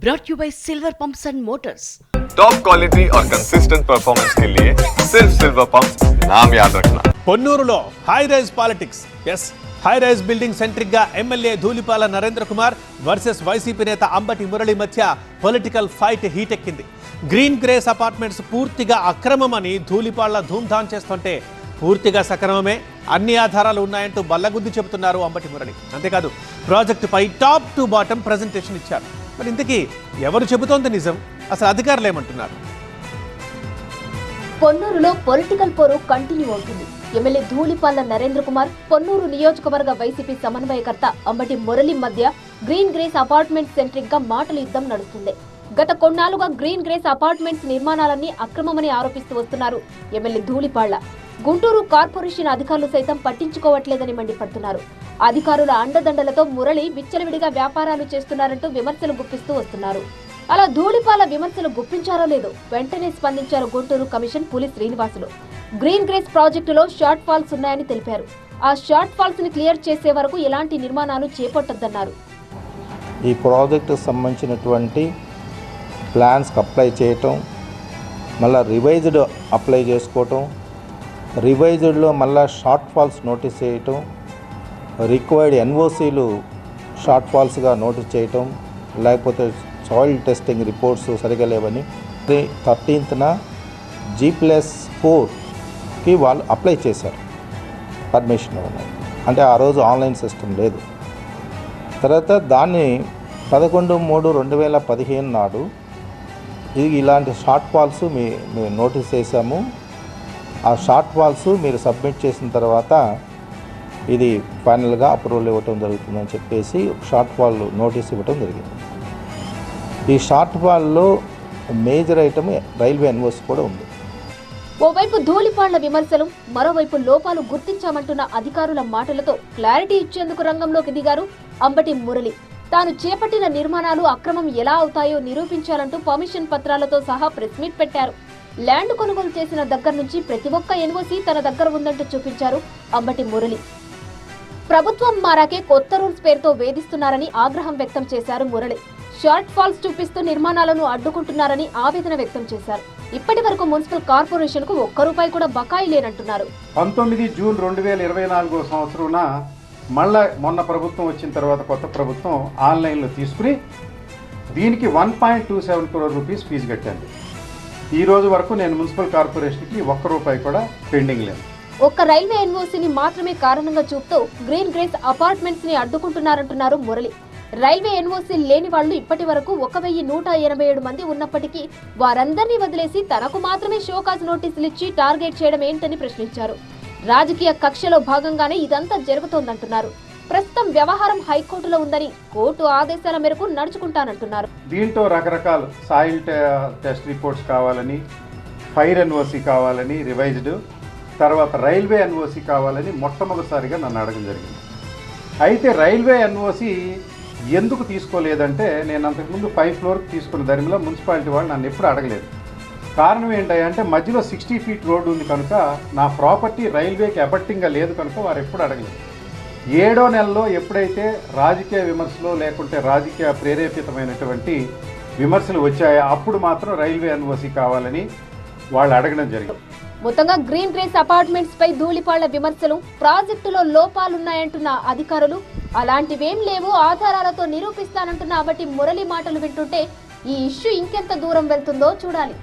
brought you by Silver Pumps and Motors. Top quality और consistent performance के लिए सिर्फ सिल्वर पंप नाम याद रखना పొన్నూరులో high rise politics as high rise building centric గా MLA Dhulipala Narendra Kumar versus YCP నేత అంబటి మురళి మధ్య political fight హీటెక్కింది green Grace apartments పూర్తిగా అక్రమమని ధూళిపాళ్ల ధూమ్ధాం చేస్తుంటే పూర్తిగా సక్రమమే అన్ని ఆధారాలు ఉన్నాయంటూ బల్లగుద్ది చెబుతున్నారు అంబటి మురళి అంతేకాదు ప్రాజెక్టుపై టాప్ టు బాటం ప్రజెంటేషన్ ఇచ్చారు మరి ఇంతకీ ఎవరు చెబుతోంది నిజం? అసలు అధికారులు ఏమంటున్నారు? పొన్నూరులో పొలిటికల్ పోరు కంటిన్యూ అవుతుంది. ఎమ్మెల్యే ధూళిపాల నరేంద్ర కుమార్ పొన్నూరు నియోజకవర్గ వైసీపీ సమన్వయకర్త అంబటి మురళి మధ్య గ్రీన్ గ్రేస్ అపార్ట్మెంట్ సెంట్రిక్గా మాటల యుద్ధం నడుస్తుంది. గత కొన్నాళ్ళుగా గ్రీన్ గ్రేస్ అపార్ట్మెంట్స్ నిర్మాణాలన్నీ అక్రమమని ఆరోపిస్తూ వస్తున్నారు. ఎమ్మెల్యే ధూళిపాళ్ళ. గుంటూరు కార్పొరేషన్ అధికారులు సైతం పట్టించుకోవట్లేదని మండిపడుతున్నారు. అధికారుల అండదండలతో మురళి విచ్చలవిడిగా వ్యాపారాలు చేస్తున్నారంటూ విమర్శలు గుప్పిస్తూ వస్తున్నారు. అలా ధూళిపాల విమర్శలు గుప్పించారో లేదో వెంటనే స్పందించారు Guntur commission Puli Srinivasulu. Green Grace ప్రాజెక్టులో షార్ట్ ఫాల్స్ ఉన్నాయని తెలిపారు. ఆ షార్ట్ ఫాల్స్ని క్లియర్ చేసే వరకు ఎలాంటి నిర్మాణాలు చేపట్టొద్దన్నారు. ఈ ప్రాజెక్టు సంబంధించినటువంటి ప్లాన్స్కి అప్లై చేయటం మళ్ళీ రివైజ్డ్ అప్లై చేసుకోవటం రివైజ్డ్లో మళ్ళీ షార్ట్ ఫాల్స్ నోటీస్ చేయటం రిక్వైర్డ్ ఎన్ఓసీలు షార్ట్ ఫాల్స్గా నోటీస్ చేయటం లేకపోతే సాయిల్ టెస్టింగ్ రిపోర్ట్స్ సరిగా లేవని థర్టీన్త్న జీ ప్లస్ ఫోర్కి వాళ్ళు అప్లై చేశారు. పర్మిషన్ ఉన్నాయి అంటే ఆ రోజు ఆన్లైన్ సిస్టమ్ లేదు. తర్వాత దాన్ని పదకొండు మూడు రెండు వేల పదిహేను నాడు ఇది ఇలాంటి షార్ట్ ఫాల్స్ మీ మేము నోటీస్ చేశాము. ఆ షార్ట్ ఫాల్స్ మీరు సబ్మిట్ చేసిన తర్వాత ఇది ఫైనల్గా అప్రూవల్ ఇవ్వటం జరుగుతుందని చెప్పేసి షార్ట్ ఫాల్ నోటీస్ ఇవ్వటం జరిగింది. ఈ షార్ట్ ఫాల్లో మేజర్ ఐటమ్ రైల్వే ఎన్వోస్ కూడా ఉంది. ఓవైపు ధూళిపాళ్ళ విమర్శలు మరోవైపు లోపాలు గుర్తించామంటున్న అధికారుల మాటలతో క్లారిటీ ఇచ్చేందుకు రంగంలోకి దిగారు అంబటి మురళి. తాను చేపట్టిన నిర్మాణాలు అక్రమం ఎలా అవుతాయో నిరూపించాలంటూ పర్మిషన్ పత్రాలతో సహా ప్రెస్ మీట్ పెట్టారు. ల్యాండ్ కొనుగోలు చేసిన దగ్గర నుంచి ప్రతి ఒక్క ఎన్ఓసి తన దగ్గర ఉందంటూ చూపించారు అంబటి మురళి. ప్రభుత్వం మారాకే కొత్త రూల్స్ పేరుతో వేధిస్తున్నారని ఆగ్రహం వ్యక్తం చేశారు మురళి. షార్ట్ ఫాల్స్ చూపిస్తూ నిర్మాణాలను అడ్డుకుంటున్నారని ఆవేదన వ్యక్తం చేశారు. ఇప్పటి వరకు మున్సిపల్ కార్పొరేషన్కు ఒక్క రూపాయి కూడా బకాయి లేనంటున్నారు. పంతొమ్మిది జూన్ రెండు వేల ఇరవై నాలుగో సంవత్సరం మళ్ళా మొన్న ప్రభుత్వం వచ్చిన తర్వాత కొత్త ప్రభుత్వం ఆన్లైన్లో తీసుకుని దీనికి one point two seven crore rupees fee కట్టాను ఈ రోజు వరకు నేను మున్సిపల్ కార్పొరేషన్కి ఒక్క రూపాయి కూడా పెండింగ్ లేదు. ఒక్క రైల్వే ఎన్ఓసీని మాత్రమే కారణంగా చూపుతూ గ్రీన్ గ్రేస్ అపార్ట్మెంట్స్ని అడ్డుకుంటున్నారంటున్నారు మురళి. రైల్వే ఎన్ఓసీ లేని వాళ్ళు ఇప్పటి వరకు ఒక వెయ్యి నూట ఎనభై ఏడు మంది ఉన్నప్పటికీ వారందరినీ వదిలేసి తనకు మాత్రమే షోకాజ్ నోటీసులు ఇచ్చి టార్గెట్ చేయడం ఏంటని ప్రశ్నించారు. రాజకీయ కక్షలో భాగంగానే ఇదంతా జరుగుతోందంటున్నారు. ప్రస్తుతం వ్యవహారం హైకోర్టులో ఉందని కోర్టు ఆదేశాల మేరకు నడుచుకుంటానంటున్నారు. దీంట్లో రకరకాల సాయిల్ టెస్ట్ రిపోర్ట్స్ కావాలని ఫైర్ ఎన్ఓసి కావాలని రివైజ్డ్ తర్వాత రైల్వే ఎన్ఓసి కావాలని మొట్టమొదటిసారిగా నన్ను అడగడం జరిగింది. అయితే రైల్వే ఎన్ఓసి ఎందుకు తీసుకోలేదంటే నేను అంతకుముందు ఫైవ్ ఫ్లోర్కి తీసుకున్న ధరిమిలో మున్సిపాలిటీ వాళ్ళు నన్ను ఎప్పుడు అడగలేదు. కారణం ఏంటంటే మధ్యలో సిక్స్టీ ఫీట్ రోడ్డు ఉంది కనుక నా ప్రాపర్టీ రైల్వేకి అబట్టింగ్గా లేదు కనుక వారు ఎప్పుడు అడగలేదు. ఏడో నెలలో ఎప్పుడైతే రాజకీయ విమర్శలు లేకుంటే రాజకీయ ప్రేరేపితమైనటువంటి విమర్శలు వచ్చాయో అప్పుడు మాత్రం రైల్వే ఎన్ఓసి కావాలని వాళ్ళు అడగడం జరిగింది. మొత్తంగా గ్రీన్ గ్రేస్ అపార్ట్మెంట్స్ పై ధూళిపాళ్ళ విమర్శలు ప్రాజెక్టులో లోపాలున్నాయంటున్న అధికారులు అలాంటివేం లేవు ఆధారాలతో నిరూపిస్తానంటున్న అబటి మురళి మాటలు వింటుంటే ఈ ఇష్యూ ఇంకెంత దూరం వెళ్తుందో చూడాలి.